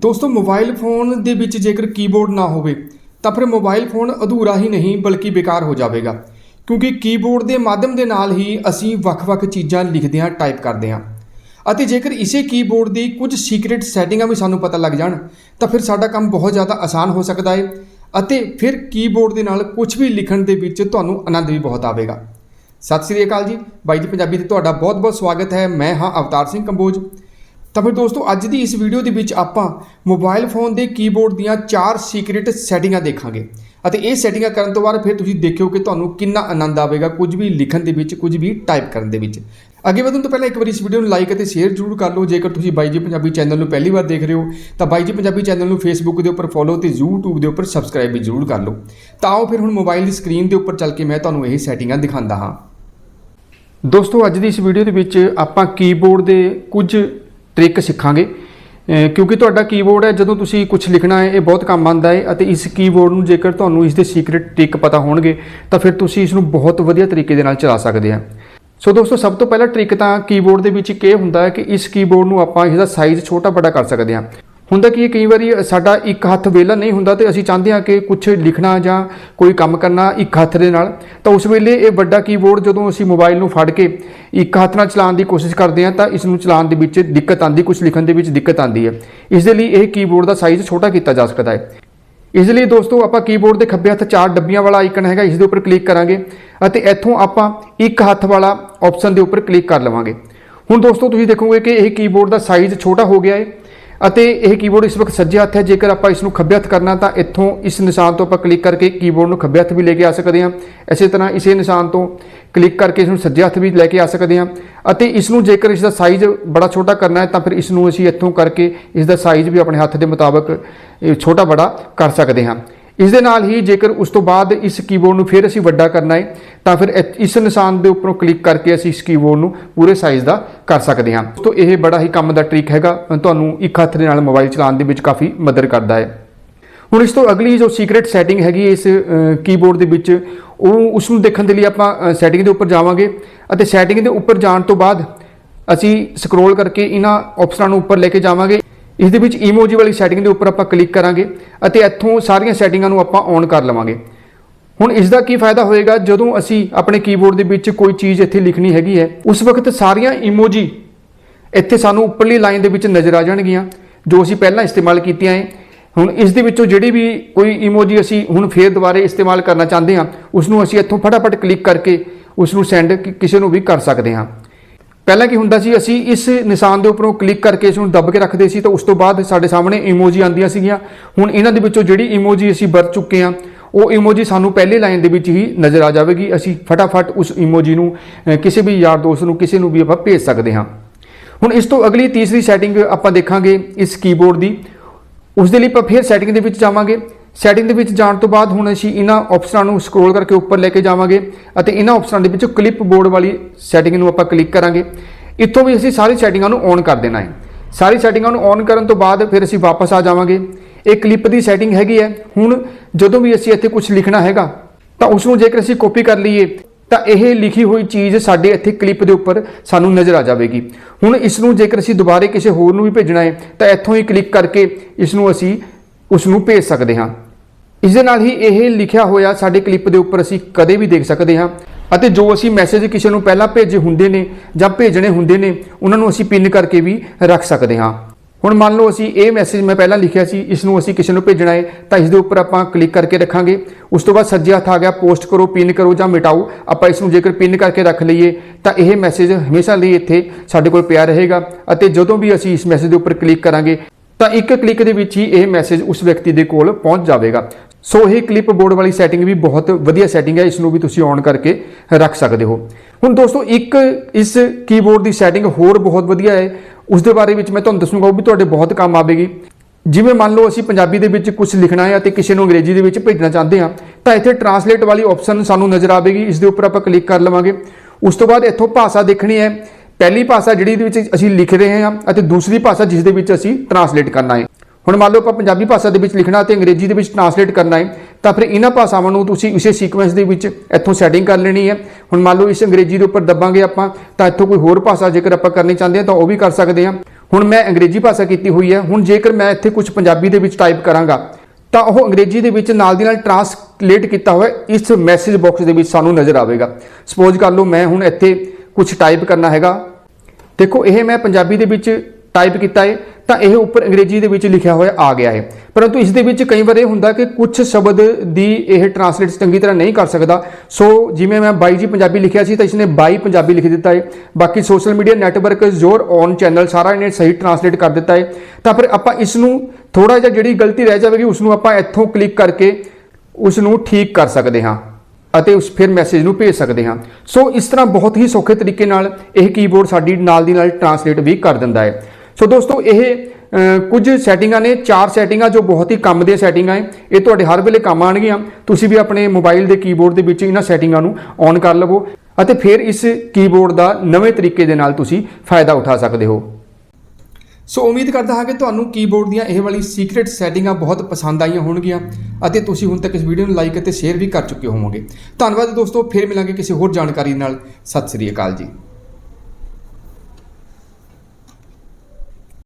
ਦੋਸਤੋ mobile phone ਦੇ ਵਿੱਚ ਜੇਕਰ ਕੀਬੋਰਡ ਨਾ ਹੋਵੇ, ਤਾਂ ਫਿਰ ਮੋਬਾਈਲ ਫੋਨ ਅਧੂਰਾ ਹੀ ਨਹੀਂ, ਬਲਕਿ ਬੇਕਾਰ ਹੋ ਜਾਵੇਗਾ। ਕਿਉਂਕਿ ਕੀਬੋਰਡ ਦੇ ਮਾਧਿਅਮ ਦੇ ਨਾਲ ਹੀ ਅਸੀਂ ਵੱਖ-ਵੱਖ ਚੀਜ਼ਾਂ ਲਿਖਦੇ ਹਾਂ ਟਾਈਪ ਕਰਦੇ ਹਾਂ। ਅਤੇ ਜੇਕਰ ਇਸੇ ਕੀਬੋਰਡ ਦੀ ਕੁਝ ਸੀਕ੍ਰੀਟ ਸੈਟਿੰਗਾਂ ਵੀ ਸਾਨੂੰ ਪਤਾ ਲੱਗ ਜਾਣ, ਤਾਂ ਫਿਰ ਸਾਡਾ ਕੰਮ ਬਹੁਤ ਜ਼ਿਆਦਾ ਆਸਾਨ ਹੋ ਸਕਦਾ ਹੈ ਅਤੇ ਫਿਰ ਕੀਬੋਰਡ ਦੇ ਨਾਲ ਕੁਝ ਵੀ ਲਿਖਣ ਦੇ ਵਿੱਚ ਤੁਹਾਨੂੰ ਆਨੰਦ ਵੀ ਬਹੁਤ ਆਵੇਗਾ। ਸਤਿ ਸ੍ਰੀ ਅਕਾਲ ਜੀ। ਬਾਈ ਜੀ ਪੰਜਾਬੀ ਤੇ ਤੁਹਾਡਾ ਬਹੁਤ-ਬਹੁਤ ਸਵਾਗਤ ਹੈ। ਮੈਂ ਹਾਂ ਅਵਤਾਰ ਸਿੰਘ ਕੰਬੋਜ। ਤਾਂ ਫਿਰ ਦੋਸਤੋ, ਅੱਜ ਦੀ ਇਸ ਵੀਡੀਓ ਦੇ ਵਿੱਚ ਆਪਾਂ ਮੋਬਾਈਲ ਫੋਨ ਦੇ ਕੀਬੋਰਡ ਦੀਆਂ ਚਾਰ ਸੀਕ੍ਰੀਟ ਸੈਟਿੰਗਾਂ ਦੇਖਾਂਗੇ। ਅਤੇ ਇਹ ਸੈਟਿੰਗਾਂ ਕਰਨ ਤੋਂ ਬਾਅਦ ਫਿਰ ਤੁਸੀਂ ਦੇਖਿਓ ਕਿ ਤੁਹਾਨੂੰ ਕਿੰਨਾ ਆਨੰਦ ਆਵੇਗਾ ਕੁਝ ਵੀ ਲਿਖਣ ਦੇ ਵਿੱਚ, ਕੁਝ ਵੀ ਟਾਈਪ ਕਰਨ ਦੇ ਵਿੱਚ। ਅੱਗੇ ਵਧਣ ਤੋਂ ਪਹਿਲਾਂ ਇੱਕ ਵਾਰੀ ਇਸ ਵੀਡੀਓ ਨੂੰ ਲਾਈਕ ਅਤੇ ਸ਼ੇਅਰ ਜ਼ਰੂਰ ਕਰ ਲਓ। ਜੇਕਰ ਤੁਸੀਂ ਬਾਈ ਜੀ ਪੰਜਾਬੀ ਚੈਨਲ ਨੂੰ ਪਹਿਲੀ ਵਾਰ ਦੇਖ ਰਹੇ ਹੋ, ਤਾਂ ਬਾਈ ਜੀ ਪੰਜਾਬੀ ਚੈਨਲ ਨੂੰ ਫੇਸਬੁੱਕ ਦੇ ਉੱਪਰ ਫੋਲੋ ਤੇ YouTube ਦੇ ਉੱਪਰ ਸਬਸਕ੍ਰਾਈਬ ਵੀ ਜ਼ਰੂਰ ਕਰ ਲਓ। ਤਾਂ ਆਓ ਫਿਰ ਹੁਣ ਮੋਬਾਈਲ ਦੀ ਸਕਰੀਨ ਦੇ ਉੱਪਰ ਚੱਲ ਕੇ ਮੈਂ ਤੁਹਾਨੂੰ ਇਹ ਸੈਟਿੰਗਾਂ ਦਿਖਾਉਂਦਾ ਹਾਂ। ਦੋਸਤੋ, ਅੱਜ ਦੀ ਇਸ ਵੀਡੀਓ ਦੇ ਵਿੱਚ ਆਪਾਂ ਕੀਬੋਰਡ ਦੇ ਕੁਝ ਟ੍ਰਿਕ ਸਿੱਖਾਂਗੇ। ਕਿਉਂਕਿ ਤੁਹਾਡਾ ਕੀਬੋਰਡ ਹੈ, ਜਦੋਂ ਤੁਸੀਂ ਕੁਝ ਲਿਖਣਾ ਹੈ, ਇਹ ਬਹੁਤ ਕੰਮ ਆਉਂਦਾ ਹੈ ਅਤੇ ਇਸ ਕੀਬੋਰਡ ਨੂੰ ਜੇਕਰ ਤੁਹਾਨੂੰ ਇਸ ਦੇ ਸੀਕ੍ਰੀਟ ਟ੍ਰਿਕ ਪਤਾ ਹੋਣਗੇ, ਤਾਂ ਫਿਰ ਤੁਸੀਂ ਇਸ ਨੂੰ ਬਹੁਤ ਵਧੀਆ ਤਰੀਕੇ ਦੇ ਨਾਲ ਚਲਾ ਸਕਦੇ ਆ। ਸੋ ਦੋਸਤੋ, ਸਭ ਤੋਂ ਪਹਿਲਾ ਟ੍ਰਿਕ ਤਾਂ ਕੀਬੋਰਡ ਦੇ ਵਿੱਚ ਇੱਕ ਇਹ ਹੁੰਦਾ ਹੈ ਕਿ ਇਸ ਕੀਬੋਰਡ ਨੂੰ ਆਪਾਂ ਇਸ ਦਾ ਸਾਈਜ਼ ਛੋਟਾ ਵੱਡਾ ਕਰ ਸਕਦੇ ਹਾਂ ਹੁੰਦਾ ਕਿ ਕਈ ਵਾਰੀ ਸਾਡਾ ਇੱਕ ਹੱਥ ਵੇਲਾ ਨਹੀਂ ਹੁੰਦਾ ਤੇ ਅਸੀਂ ਚਾਹੁੰਦੇ ਹਾਂ ਕਿ ਕੁਝ ਲਿਖਣਾ ਜਾਂ ਕੋਈ ਕੰਮ ਕਰਨਾ ਇੱਕ ਹੱਥ ਦੇ ਨਾਲ, ਤਾਂ ਉਸ ਵੇਲੇ ਇਹ ਵੱਡਾ ਕੀਬੋਰਡ ਜਦੋਂ ਅਸੀਂ ਮੋਬਾਈਲ ਨੂੰ ਫੜ ਕੇ ਇੱਕ ਹੱਥ ਨਾਲ ਚਲਾਉਣ ਦੀ ਕੋਸ਼ਿਸ਼ ਕਰਦੇ ਹਾਂ, ਤਾਂ ਇਸ ਨੂੰ ਚਲਾਉਣ ਦੇ ਵਿੱਚ ਦਿੱਕਤ ਆਉਂਦੀ ਕੁਝ ਲਿਖਣ ਦੇ ਵਿੱਚ ਦਿੱਕਤ ਆਉਂਦੀ ਹੈ। ਇਸ ਦੇ ਲਈ ਇਹ ਕੀਬੋਰਡ ਦਾ ਸਾਈਜ਼ ਛੋਟਾ ਕੀਤਾ ਜਾ ਸਕਦਾ ਹੈ। ਇਸ ਲਈ ਦੋਸਤੋ, ਆਪਾਂ ਕੀਬੋਰਡ ਦੇ ਖੱਬੇ ਹੱਥ ਚਾਰ ਡੱਬੀਆਂ ਵਾਲਾ ਆਈਕਨ ਹੈਗਾ, ਇਸ ਦੇ ਉੱਪਰ ਕਲਿੱਕ ਕਰਾਂਗੇ ਅਤੇ ਇੱਥੋਂ ਆਪਾਂ ਇੱਕ ਹੱਥ ਵਾਲਾ ਆਪਸ਼ਨ ਦੇ ਉੱਪਰ ਕਲਿੱਕ ਕਰ ਲਵਾਂਗੇ। ਹੁਣ ਦੋਸਤੋ, ਤੁਸੀਂ ਦੇਖੋਗੇ ਕਿ ਇਹ ਕੀਬੋਰਡ ਦਾ ਸਾਈਜ਼ ਛੋਟਾ ਹੋ ਗਿਆ ਹੈ। ਅਤੇ ਇਹ ਕੀਬੋਰਡ ਇਸ ਵਕਤ ਸੱਜੇ ਹੱਥ ਹੈ। ਜੇਕਰ ਆਪਾਂ ਇਸ ਨੂੰ ਖੱਬੇ ਹੱਥ ਕਰਨਾ ਤਾਂ ਇੱਥੋਂ ਇਸ ਨਿਸ਼ਾਨ ਤੋਂ ਆਪਾਂ ਕਲਿੱਕ ਕਰਕੇ ਕੀਬੋਰਡ ਨੂੰ ਖੱਬੇ ਹੱਥ ਵੀ ਲੈ ਕੇ ਆ ਸਕਦੇ ਹਾਂ। ਇਸੇ ਤਰ੍ਹਾਂ ਇਸੇ ਨਿਸ਼ਾਨ ਤੋਂ ਕਲਿੱਕ ਕਰਕੇ ਇਸ ਨੂੰ ਸੱਜੇ ਹੱਥ ਵੀ ਲੈ ਕੇ ਆ ਸਕਦੇ ਹਾਂ। ਅਤੇ ਇਸ ਨੂੰ ਜੇਕਰ ਇਸ ਦਾ ਸਾਈਜ਼ ਬੜਾ ਛੋਟਾ ਕਰਨਾ ਹੈ ਤਾਂ ਫਿਰ ਇਸ ਨੂੰ ਅਸੀਂ ਇੱਥੋਂ ਕਰਕੇ ਇਸ ਦਾ ਸਾਈਜ਼ ਵੀ ਆਪਣੇ ਹੱਥ ਦੇ ਮੁਤਾਬਕ ਛੋਟਾ ਬੜਾ ਕਰ ਸਕਦੇ ਹਾਂ। ਇਸ ਦੇ ਨਾਲ ਹੀ ਜੇਕਰ ਉਸ ਤੋਂ ਬਾਅਦ ਇਸ ਕੀਬੋਰਡ ਨੂੰ ਫਿਰ ਅਸੀਂ ਵੱਡਾ ਕਰਨਾ ਹੈ, ਤਾਂ ਫਿਰ ਇਸ ਨਿਸ਼ਾਨ ਦੇ ਉੱਪਰੋਂ ਕਲਿੱਕ ਕਰਕੇ ਅਸੀਂ ਇਸ ਕੀਬੋਰਡ ਨੂੰ ਪੂਰੇ ਸਾਈਜ਼ ਦਾ ਕਰ ਸਕਦੇ ਹਾਂ। ਤੋਂ ਇਹ ਬੜਾ ਹੀ ਕੰਮ ਦਾ ਟ੍ਰਿਕ ਹੈਗਾ। ਤੁਹਾਨੂੰ ਇੱਕ ਹੱਥ ਦੇ ਨਾਲ ਮੋਬਾਈਲ ਚਲਾਉਣ ਦੇ ਵਿੱਚ ਕਾਫੀ ਮਦਦ ਕਰਦਾ ਹੈ। ਹੁਣ ਇਸ ਤੋਂ ਅਗਲੀ ਜੋ ਸੀਕ੍ਰੀਟ ਸੈਟਿੰਗ ਹੈਗੀ ਇਸ ਕੀਬੋਰਡ ਦੇ ਵਿੱਚ ਉਹ ਉਸ ਨੂੰ ਦੇਖਣ ਦੇ ਲਈ ਆਪਾਂ ਸੈਟਿੰਗ ਦੇ ਉੱਪਰ ਜਾਵਾਂਗੇ ਅਤੇ ਸੈਟਿੰਗ ਦੇ ਉੱਪਰ ਜਾਣ ਤੋਂ ਬਾਅਦ ਅਸੀਂ ਸਕਰੋਲ ਕਰਕੇ ਇਹਨਾਂ ਆਪਸ਼ਨਾਂ ਨੂੰ ਉੱਪਰ ਲੈ ਕੇ ਜਾਵਾਂਗੇ। ਇਸ ਦੇ ਵਿੱਚ ਇਮੋਜੀ ਵਾਲੀ ਸੈਟਿੰਗ ਦੇ ਉੱਪਰ ਆਪਾਂ ਕਲਿੱਕ ਕਰਾਂਗੇ ਅਤੇ ਇੱਥੋਂ ਸਾਰੀਆਂ ਸੈਟਿੰਗਾਂ ਨੂੰ ਆਪਾਂ ਔਨ ਕਰ ਲਵਾਂਗੇ। ਹੁਣ ਇਸ ਦਾ ਕੀ ਫਾਇਦਾ ਹੋਏਗਾ? ਜਦੋਂ ਅਸੀਂ ਆਪਣੇ ਕੀਬੋਰਡ ਦੇ ਵਿੱਚ ਕੋਈ ਚੀਜ਼ ਇੱਥੇ ਲਿਖਣੀ ਹੈਗੀ ਹੈ, ਉਸ ਵਕਤ ਸਾਰੀਆਂ ਇਮੋਜੀ ਇੱਥੇ ਸਾਨੂੰ ਉੱਪਰਲੀ ਲਾਈਨ ਦੇ ਵਿੱਚ ਨਜ਼ਰ ਆ ਜਾਣਗੀਆਂ, ਜੋ ਅਸੀਂ ਪਹਿਲਾਂ ਇਸਤੇਮਾਲ ਕੀਤੀਆਂ ਹੈ। ਹੁਣ ਇਸ ਦੇ ਵਿੱਚੋਂ ਜਿਹੜੀ ਵੀ ਕੋਈ ਇਮੋਜੀ ਅਸੀਂ ਹੁਣ ਫੇਰ ਦੁਬਾਰੇ ਇਸਤੇਮਾਲ ਕਰਨਾ ਚਾਹੁੰਦੇ ਹਾਂ ਉਸ ਨੂੰ ਅਸੀਂ ਇੱਥੋਂ ਫਟਾਫਟ ਕਲਿੱਕ ਕਰਕੇ ਉਸ ਨੂੰ ਸੈਂਡ ਕਿਸੇ ਨੂੰ ਵੀ ਕਰ ਸਕਦੇ ਹਾਂ। ਪਹਿਲਾਂ ਕੀ ਹੁੰਦਾ ਸੀ, ਅਸੀਂ ਇਸ ਨਿਸ਼ਾਨ ਦੇ ਉੱਪਰੋਂ ਕਲਿੱਕ ਕਰਕੇ ਇਸ ਨੂੰ ਦੱਬ ਕੇ ਰੱਖਦੇ ਸੀ ਤਾਂ ਉਸ ਤੋਂ ਬਾਅਦ ਸਾਡੇ ਸਾਹਮਣੇ ਇਮੋਜੀ ਆਉਂਦੀਆਂ ਸੀਗੀਆਂ। ਹੁਣ ਇਹਨਾਂ ਦੇ ਵਿੱਚੋਂ ਜਿਹੜੀ ਇਮੋਜੀ ਅਸੀਂ ਵਰਤ ਚੁੱਕੇ ਹਾਂ, ਉਹ ਇਮੋਜੀ ਸਾਨੂੰ ਪਹਿਲੇ ਲਾਈਨ ਦੇ ਵਿੱਚ ਹੀ ਨਜ਼ਰ ਆ ਜਾਵੇਗੀ। ਅਸੀਂ ਫਟਾਫਟ ਉਸ ਇਮੋਜੀ ਨੂੰ ਕਿਸੇ ਵੀ ਯਾਰ ਦੋਸਤ ਨੂੰ, ਕਿਸੇ ਨੂੰ ਵੀ ਆਪਾਂ ਭੇਜ ਸਕਦੇ ਹਾਂ। ਹੁਣ ਇਸ ਤੋਂ ਅਗਲੀ ਤੀਸਰੀ ਸੈਟਿੰਗ ਆਪਾਂ ਦੇਖਾਂਗੇ ਇਸ ਕੀਬੋਰਡ ਦੀ। ਉਸ ਦੇ ਲਈ ਆਪਾਂ ਫਿਰ ਸੈਟਿੰਗ ਦੇ ਵਿੱਚ ਜਾਵਾਂਗੇ। ਸੈਟਿੰਗ ਦੇ ਵਿੱਚ ਜਾਣ ਤੋਂ ਬਾਅਦ ਹੁਣ ਅਸੀਂ ਇਹਨਾਂ ਆਪਸ਼ਨਾਂ ਨੂੰ ਸਕਰੋਲ ਕਰਕੇ ਉੱਪਰ ਲੈ ਕੇ ਜਾਵਾਂਗੇ ਅਤੇ ਇਹਨਾਂ ਆਪਸ਼ਨਾਂ ਦੇ ਵਿੱਚੋਂ ਕਲਿੱਪ ਬੋਰਡ ਵਾਲੀ ਸੈਟਿੰਗ ਨੂੰ ਆਪਾਂ ਕਲਿੱਕ ਕਰਾਂਗੇ। ਇੱਥੋਂ ਵੀ ਅਸੀਂ ਸਾਰੀ ਸੈਟਿੰਗਾਂ ਨੂੰ ਔਨ ਕਰ ਦੇਣਾ ਹੈ। ਸਾਰੀ ਸੈਟਿੰਗਾਂ ਨੂੰ ਔਨ ਕਰਨ ਤੋਂ ਬਾਅਦ ਫਿਰ ਅਸੀਂ ਵਾਪਸ ਆ ਜਾਵਾਂਗੇ। ਇਹ ਕਲਿੱਪ ਦੀ ਸੈਟਿੰਗ ਹੈਗੀ ਹੈ। ਹੁਣ ਜਦੋਂ ਵੀ ਅਸੀਂ ਇੱਥੇ ਕੁਝ ਲਿਖਣਾ ਹੈਗਾ, ਤਾਂ ਉਸ ਨੂੰ ਜੇਕਰ ਅਸੀਂ ਕਾਪੀ ਕਰ ਲਈਏ, ਤਾਂ ਇਹ ਲਿਖੀ ਹੋਈ ਚੀਜ਼ ਸਾਡੇ ਇੱਥੇ ਕਲਿੱਪ ਦੇ ਉੱਪਰ ਸਾਨੂੰ ਨਜ਼ਰ ਆ ਜਾਵੇਗੀ। ਹੁਣ ਇਸ ਨੂੰ ਜੇਕਰ ਅਸੀਂ ਦੁਬਾਰੇ ਕਿਸੇ ਹੋਰ ਨੂੰ ਵੀ ਭੇਜਣਾ ਹੈ, ਤਾਂ ਇੱਥੋਂ ਹੀ ਕਲਿੱਕ ਕਰਕੇ ਇਸ ਨੂੰ ਅਸੀਂ ਉਸ ਨੂੰ ਭੇਜ ਸਕਦੇ ਹਾਂ। ਇਸ ਦੇ ਨਾਲ ਹੀ ਇਹ ਲਿਖਿਆ ਹੋਇਆ ਸਾਡੇ ਕਲਿੱਪ ਦੇ ਉੱਪਰ ਅਸੀਂ ਕਦੇ ਵੀ ਦੇਖ ਸਕਦੇ ਹਾਂ ਅਤੇ ਜੋ ਅਸੀਂ ਮੈਸੇਜ ਕਿਸੇ ਨੂੰ ਪਹਿਲਾਂ ਭੇਜੇ ਹੁੰਦੇ ਨੇ ਜਾਂ ਭੇਜਣੇ ਹੁੰਦੇ ਨੇ, ਉਹਨਾਂ ਨੂੰ ਅਸੀਂ ਪਿੰਨ ਕਰਕੇ ਵੀ ਰੱਖ ਸਕਦੇ ਹਾਂ। ਹੁਣ ਮੰਨ ਲਓ ਅਸੀਂ ਇਹ ਮੈਸੇਜ ਮੈਂ ਪਹਿਲਾਂ ਲਿਖਿਆ ਸੀ ਇਸ ਨੂੰ ਅਸੀਂ ਕਿਸੇ ਨੂੰ ਭੇਜਣਾ ਹੈ, ਤਾਂ ਇਸ ਦੇ ਉੱਪਰ ਆਪਾਂ ਕਲਿੱਕ ਕਰਕੇ ਰੱਖਾਂਗੇ। ਉਸ ਤੋਂ ਬਾਅਦ ਸੱਜੇ ਹੱਥ ਆ ਗਿਆ ਪੋਸਟ ਕਰੋ ਪਿੰਨ ਕਰੋ ਜਾਂ ਮਿਟਾਓ। ਆਪਾਂ ਇਸ ਨੂੰ ਜੇਕਰ ਪਿੰਨ ਕਰਕੇ ਰੱਖ ਲਈਏ, ਤਾਂ ਇਹ ਮੈਸੇਜ ਹਮੇਸ਼ਾ ਲਈ ਇੱਥੇ ਸਾਡੇ ਕੋਲ ਪਿਆ ਰਹੇਗਾ। ਅਤੇ ਜਦੋਂ ਵੀ ਅਸੀਂ ਇਸ ਮੈਸੇਜ ਦੇ ਉੱਪਰ ਕਲਿੱਕ ਕਰਾਂਗੇ ਤਾਂ ਇੱਕ ਕਲਿੱਕ ਦੇ ਵਿੱਚ ਹੀ ਇਹ ਮੈਸੇਜ ਉਸ ਵਿਅਕਤੀ ਦੇ ਕੋਲ ਪਹੁੰਚ ਜਾਵੇਗਾ। ਸੋ ਇਹ ਕਲਿੱਪਬੋਰਡ ਵਾਲੀ ਸੈਟਿੰਗ ਵੀ ਬਹੁਤ ਵਧੀਆ ਸੈਟਿੰਗ ਹੈ ਇਸ ਨੂੰ ਵੀ ਤੁਸੀਂ ਔਨ ਕਰਕੇ ਰੱਖ ਸਕਦੇ ਹੋ। ਹੁਣ ਦੋਸਤੋ, ਇੱਕ ਇਸ ਕੀਬੋਰਡ ਦੀ ਸੈਟਿੰਗ ਹੋਰ ਬਹੁਤ ਵਧੀਆ ਹੈ। ਉਸ ਦੇ ਬਾਰੇ ਵਿੱਚ ਮੈਂ ਤੁਹਾਨੂੰ ਦੱਸੂਗਾ, ਉਹ ਵੀ ਤੁਹਾਡੇ ਬਹੁਤ ਕੰਮ ਆਵੇਗੀ। ਜਿਵੇਂ ਮੰਨ ਲਓ, ਅਸੀਂ ਪੰਜਾਬੀ ਦੇ ਵਿੱਚ ਕੁਝ ਲਿਖਣਾ ਹੈ ਅਤੇ ਕਿਸੇ ਨੂੰ ਅੰਗਰੇਜ਼ੀ ਦੇ ਵਿੱਚ ਭੇਜਣਾ ਚਾਹੁੰਦੇ ਹਾਂ, ਤਾਂ ਇੱਥੇ ਟਰਾਂਸਲੇਟ ਵਾਲੀ ਆਪਸ਼ਨ ਸਾਨੂੰ ਨਜ਼ਰ ਆਵੇਗੀ। ਇਸ ਦੇ ਉੱਪਰ ਆਪਾਂ ਕਲਿੱਕ ਕਰ ਲਵਾਂਗੇ। ਉਸ ਤੋਂ ਬਾਅਦ ਇੱਥੋਂ ਭਾਸ਼ਾ ਦੇਖਣੀ ਹੈ। ਪਹਿਲੀ ਭਾਸ਼ਾ ਜਿਹੜੀ ਦੇ ਵਿੱਚ ਅਸੀਂ ਲਿਖ ਰਹੇ ਹਾਂ ਅਤੇ ਦੂਸਰੀ ਭਾਸ਼ਾ ਜਿਸ ਦੇ ਵਿੱਚ ਅਸੀਂ ਟਰਾਂਸਲੇਟ ਕਰਨਾ ਹੈ। ਹੁਣ ਮੰਨ ਲਓ ਆਪਾਂ ਪੰਜਾਬੀ ਭਾਸ਼ਾ ਦੇ ਵਿੱਚ ਲਿਖਣਾ ਤੇ ਅੰਗਰੇਜ਼ੀ ਦੇ ਵਿੱਚ ਟਰਾਂਸਲੇਟ ਕਰਨਾ ਹੈ, ਤਾਂ ਫਿਰ ਇਹਨਾਂ ਭਾਸ਼ਾਵਾਂ ਨੂੰ ਤੁਸੀਂ ਇਸੇ ਸੀਕੁਐਂਸ ਦੇ ਵਿੱਚ ਇੱਥੋਂ ਸੈਟਿੰਗ ਕਰ ਲੈਣੀ ਹੈ। ਹੁਣ ਮੰਨ ਲਓ ਇਸ ਅੰਗਰੇਜ਼ੀ ਦੇ ਉੱਪਰ ਦੱਬਾਂਗੇ ਆਪਾਂ, ਤਾਂ ਇੱਥੋਂ ਕੋਈ ਹੋਰ ਭਾਸ਼ਾ ਜੇਕਰ ਆਪਾਂ ਕਰਨੀ ਚਾਹੁੰਦੇ ਹਾਂ ਤਾਂ ਉਹ ਵੀ ਕਰ ਸਕਦੇ ਹਾਂ। ਹੁਣ ਮੈਂ ਅੰਗਰੇਜ਼ੀ ਭਾਸ਼ਾ ਕੀਤੀ ਹੋਈ ਹੈ, ਹੁਣ ਜੇਕਰ ਮੈਂ ਇੱਥੇ ਕੁਝ ਪੰਜਾਬੀ ਦੇ ਵਿੱਚ ਟਾਈਪ ਕਰਾਂਗਾ, ਤਾਂ ਉਹ ਅੰਗਰੇਜ਼ੀ ਦੇ ਵਿੱਚ ਨਾਲ ਦੀ ਨਾਲ ਟਰਾਂਸਲੇਟ ਕੀਤਾ ਹੋਇਆ ਇਸ ਮੈਸੇਜ ਬਾਕਸ ਦੇ ਵਿੱਚ ਸਾਨੂੰ ਨਜ਼ਰ ਆਵੇਗਾ। ਸਪੋਜ਼ ਕਰ ਲਓ ਮੈਂ ਹੁਣ ਇੱਥੇ ਕੁਝ ਟਾਈਪ ਕਰਨਾ ਹੈਗਾ। ਦੇਖੋ, ਇਹ ਮੈਂ ਪੰਜਾਬੀ ਦੇ ਵਿੱਚ ਟਾਈਪ ਕੀਤਾ ਹੈ ਤਾਂ ਇਹ ਉੱਪਰ ਅੰਗਰੇਜ਼ੀ ਦੇ ਵਿੱਚ ਲਿਖਿਆ ਹੋਇਆ ਆ ਗਿਆ ਹੈ ਪਰੰਤੂ ਇਸ ਦੇ ਵਿੱਚ ਕਈ ਵਾਰ ਇਹ ਹੁੰਦਾ ਕਿ ਕੁਝ ਸ਼ਬਦ ਦੀ ਇਹ ਟਰਾਂਸਲੇਟ ਚੰਗੀ ਤਰ੍ਹਾਂ ਨਹੀਂ ਕਰ ਸਕਦਾ। ਸੋ, ਜਿਵੇਂ ਮੈਂ ਬਾਈ ਜੀ ਪੰਜਾਬੀ ਲਿਖਿਆ ਸੀ, ਤਾਂ ਇਸਨੇ ਬਾਈ ਪੰਜਾਬੀ ਲਿਖ ਦਿੱਤਾ ਹੈ ਬਾਕੀ ਸੋਸ਼ਲ ਮੀਡੀਆ ਨੈਟਵਰਕ ਜ਼ੋਰ ਔਨ ਚੈਨਲ ਸਾਰਾ ਇਹਨੇ ਸਹੀ ਟਰਾਂਸਲੇਟ ਕਰ ਦਿੱਤਾ ਹੈ ਤਾਂ ਫਿਰ ਆਪਾਂ ਇਸ ਨੂੰ ਥੋੜਾ ਜਿਹਾ ਜਿਹੜੀ ਗਲਤੀ ਰਹਿ ਜਾਵੇਗੀ ਉਸ ਨੂੰ ਆਪਾਂ ਇੱਥੋਂ ਕਲਿੱਕ ਕਰਕੇ ਉਸ ਨੂੰ ਠੀਕ ਕਰ ਸਕਦੇ ਹਾਂ। ਅਤੇ ਉਸ ਫਿਰ ਮੈਸੇਜ ਨੂੰ ਭੇਜ ਸਕਦੇ ਹਾਂ। ਸੋ ਇਸ ਤਰ੍ਹਾਂ ਬਹੁਤ ਹੀ ਸੌਖੇ ਤਰੀਕੇ ਨਾਲ ਇਹ ਕੀਬੋਰਡ ਸਾਡੀ ਨਾਲ ਦੀ ਨਾਲ ਟਰਾਂਸਲੇਟ ਵੀ ਕਰ ਦਿੰਦਾ ਹੈ। ਸੋ ਦੋਸਤੋ, ਇਹ ਕੁਝ ਸੈਟਿੰਗਾਂ ਨੇ, ਚਾਰ ਸੈਟਿੰਗਾਂ ਜੋ ਬਹੁਤ ਹੀ ਕੰਮ ਦੀਆਂ ਸੈਟਿੰਗਾਂ ਹੈ। ਇਹ ਤੁਹਾਡੇ ਹਰ ਵੇਲੇ ਕੰਮ ਆਉਣਗੀਆਂ। ਤੁਸੀਂ ਵੀ ਆਪਣੇ ਮੋਬਾਈਲ ਦੇ ਕੀਬੋਰਡ ਦੇ ਵਿੱਚ ਇਹਨਾਂ ਸੈਟਿੰਗਾਂ ਨੂੰ ਔਨ ਕਰ ਲਵੋ ਅਤੇ ਫਿਰ ਇਸ ਕੀਬੋਰਡ ਦਾ ਨਵੇਂ ਤਰੀਕੇ ਦੇ ਨਾਲ ਤੁਸੀਂ ਫਾਇਦਾ ਉਠਾ ਸਕਦੇ ਹੋ। ਸੋ ਉਮੀਦ ਕਰਦਾ ਹਾਂ ਕਿ ਤੁਹਾਨੂੰ ਕੀਬੋਰਡ ਦੀਆਂ ਇਹ ਵਾਲੀ ਸੀਕ੍ਰੀਟ ਸੈਟਿੰਗਾਂ ਬਹੁਤ ਪਸੰਦ ਆਈਆਂ ਹੋਣਗੀਆਂ ਅਤੇ ਤੁਸੀਂ ਹੁਣ ਤੱਕ ਇਸ ਵੀਡੀਓ ਨੂੰ ਲਾਈਕ ਅਤੇ ਸ਼ੇਅਰ ਵੀ ਕਰ ਚੁੱਕੇ ਹੋਵੋਗੇ। ਧੰਨਵਾਦ ਦੋਸਤੋ, ਫਿਰ ਮਿਲਾਂਗੇ ਕਿਸੇ ਹੋਰ ਜਾਣਕਾਰੀ ਨਾਲ। ਸਤਿ ਸ੍ਰੀ ਅਕਾਲ ਜੀ।